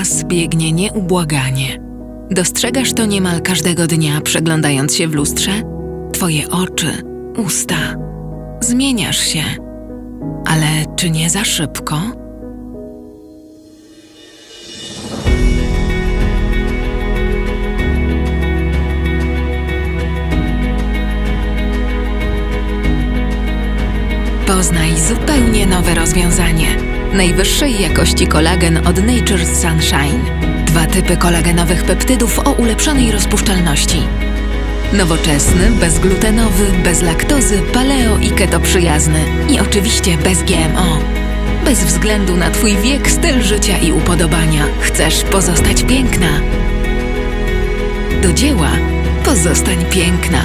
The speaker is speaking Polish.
Czas biegnie nieubłaganie. Dostrzegasz to niemal każdego dnia, przeglądając się w lustrze? Twoje oczy, usta. Zmieniasz się. Ale czy nie za szybko? Poznaj zupełnie nowe rozwiązanie. Najwyższej jakości kolagen od Nature's Sunshine. Dwa typy kolagenowych peptydów o ulepszonej rozpuszczalności. Nowoczesny, bezglutenowy, bez laktozy, paleo i keto przyjazny. I oczywiście bez GMO. Bez względu na Twój wiek, styl życia i upodobania. Chcesz pozostać piękna. Do dzieła pozostań piękna.